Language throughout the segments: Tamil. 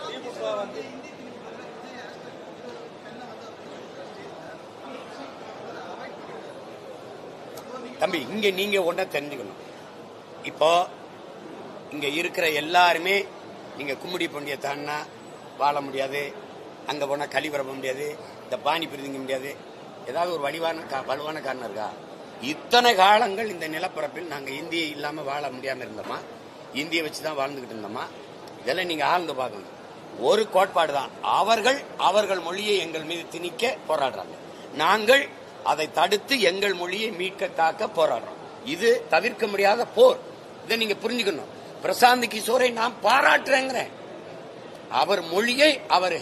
திமுக வந்து தம்பி இங்க நீங்க ஒன்ன தெரிஞ்சுக்கணும். இப்போ இங்க இருக்கிற எல்லாருமே நீங்க கும்மிடி பொண்டிய தாண்டினா வாழ முடியாது அங்க போனா களி பரப்ப முடியாது இந்த பானி பிரிதிங்க முடியாது. ஏதாவது ஒரு வலிவான கா- வலுவான காரணம் இருக்கா? இத்தனை காலங்கள் இந்த நிலப்பரப்பில் நாங்க இந்திய இல்லாம வாழ முடியாம இருந்தோமா? இந்திய வச்சு தான் வாழ்ந்துகிட்டு இருந்தோமா? இதெல்லாம் நீங்க ஆழ்ந்து பார்க்கணும். ஒரு கோட்பாடு தான் அவர்கள் அவர்கள் மொழியை எங்கள் மீது திணிக்க போராடுறாங்க. நாங்கள் அதை தடுத்து எங்கள் மொழியை மீட்க தாக்க போராடுறோம். இது தவிர்க்க முடியாத போர். இதை நீங்க புரிஞ்சுக்கணும். பிரசாந்த் கிஷோரை நான் பாராட்டுறேங்கிறேன். அவர் மொழியை அவர்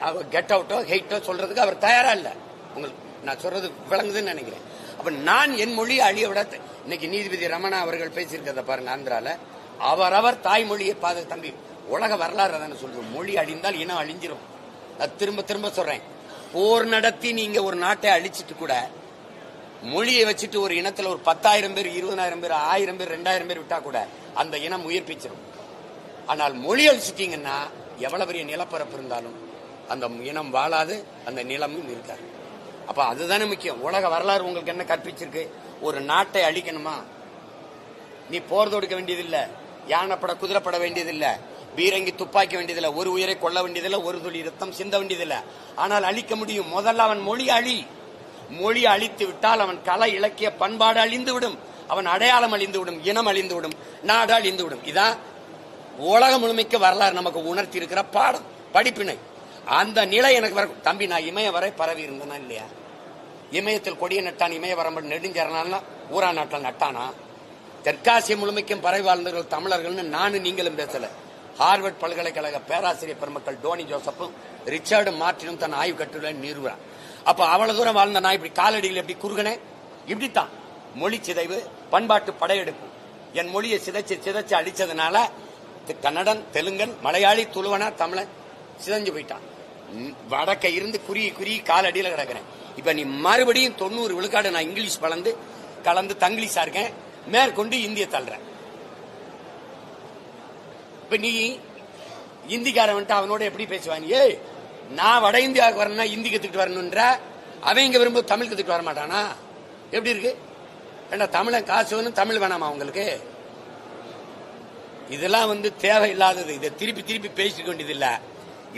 அவர் கெட் அவுட்டோ ஹெயிட்டோ சொல்றதுக்கு அவர் தயாரா இல்ல. உங்களுக்கு நான் சொல்றது விளங்குதுன்னு நினைக்கிறேன். அப்ப நான் என் மொழியை அழிய விட இன்னைக்கு நீதிபதி ரமணா அவர்கள் பேசியிருக்கிறத பாருங்க ஆந்திரால. அவரவர் தாய்மொழியை பாது தம்பி உலக வரலாறு தானே சொல்றோம் மொழி அழிந்தால் இனம் அழிஞ்சிரும். அது திரும்ப திரும்ப சொல்றேன். போர் நடத்தி நீங்க ஒரு நாட்டை அழிச்சிட்டு கூட மொழியை வச்சுட்டு ஒரு இனத்துல ஒரு பத்தாயிரம் பேர் இருபதாயிரம் பேர் ஆயிரம் பேர் ரெண்டாயிரம் பேர் விட்டா கூட அந்த இனம் உயிர்ப்பிச்சிடும் ஆனால் மொழி அழிச்சிட்டீங்கன்னா எவ்வளவு பெரிய நிலப்பரப்பு இருந்தாலும் அந்த இனம் வாழாது அந்த நிலமும் இருக்காது. அப்ப அதுதானே முக்கியம். உலக வரலாறு உங்களுக்கு என்ன கற்பிச்சிருக்கு? ஒரு நாட்டை அழிக்கணுமா? நீ போர் தொடுக்க வேண்டியதில்லை. யானைப்பட குதிரைப்பட வேண்டியதில்லை. பீரங்கி துப்பாக்கி வேண்டியதில்லை ஒரு உயிரை கொள்ள வேண்டியதில்லை ஒரு துளி ரத்தம் சிந்த வேண்டியதில்லை. ஆனால் அழிக்க முடியும். முதல்ல அவன் மொழி அழி. மொழி அழித்து விட்டால் அவன் கலை இலக்கிய பண்பாடு அழிந்து விடும். அவன் அடையாளம் அழிந்து விடும் இனம் அழிந்து விடும் நாடு அழிந்து விடும். இதான் உலகம் முழுமைக்கு வரலாறு நமக்கு உணர்த்தி இருக்கிற பாடம் படிப்பினை. அந்த நிலை எனக்கு வர தம்பி நான் இமய வரை பரவி இருந்தேனா இல்லையா? இமயத்தில் கொடிய நட்டான் இமய வரம்பு நெடுஞ்சரணான்னா ஊரா நாட்டில் நட்டானா? தெற்காசிய முழுமைக்கும் பரவி வாழ்ந்தவர்கள் தமிழர்கள்னு நானும் நீங்களும் பேசலை. ஹார்வர்ட் பல்கலைக்கழக பேராசிரியர் பெருமக்கள் டோனி ஜோசப்பும் ரிச்சர்டு மார்டினும் தன் ஆய்வு கட்டுரை நிறுவுறான் அப்ப அவ்வளவு தூரம் வாழ்ந்த நான் இப்படி காலடியில் எப்படி குறுகினேன் இப்படித்தான். மொழி சிதைவு பண்பாட்டு படையெடுப்பு. என் மொழியை சிதைச்சு சிதைச்சு அடிச்சதுனால கன்னடன் தெலுங்கன் மலையாளி துளுவனா தமிழன் சிதைஞ்சு போயிட்டான். வடக்க இருந்து குறுகி குறுகி காலடியில் கிடக்குறேன். இப்ப நீ மறுபடியும் தொண்ணூறு விழுக்காடு நான் இங்கிலீஷ் கலந்து கலந்து தங்கிலீஷா இருக்கேன். மேற்கொண்டு இந்திய தள்ளுறேன். இப்ப நீ இந்திக்காரன் வந்துட்டு அவனோட எப்படி பேசுவான்? நான் வட இந்தியாவுக்கு வரணும்னா இந்தி கத்துக்கிட்டு வரணுன்ற அவன் இங்க விரும்ப தமிழ் கத்துக்கிட்டு வர மாட்டானா? எப்படி இருக்கு? ஏன்னா தமிழன் காசு வேணும் தமிழ் வேணாமா அவங்களுக்கு இதெல்லாம் வந்து தேவையில்லாதது. இதை திருப்பி திருப்பி பேசிக்க வேண்டியது இல்ல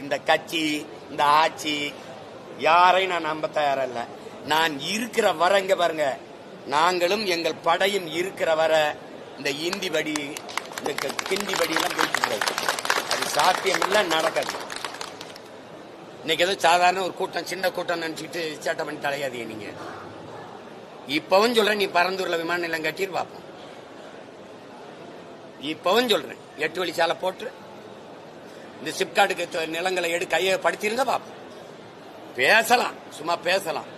இந்த கட்சி இந்த ஆட்சி யாரையும் நான் நம்ப தயாரா இல்ல நான் இருக்கிற வர இங்க பாருங்க. நாங்களும் எங்கள் படையும் இருக்கிற வர இந்த இந்தி படி இந்த கிண்டி படியெல்லாம் போயிட்டு அது சாத்தியம் இல்ல நடக்காது. இன்னைக்கு ஏதோ சாதாரண ஒரு கூட்டம் சின்ன கூட்டம் நினைச்சுக்கிட்டு சேட்டை பண்ணி தலையாதீங்க நீங்க. இப்பவும் சொல்றேன் நீ பரந்தூர்ல விமான நிலையம் கட்டிட்டு பார்ப்போம் இப்பவும் சொல்றேன் எட்டு வழி சாலை போட்டு இந்த சிப்காட்டுக்கு நிலங்களை எடு கையை படுத்திருந்தா பார்ப்போம் பேசலாம் சும்மா பேசலாம்.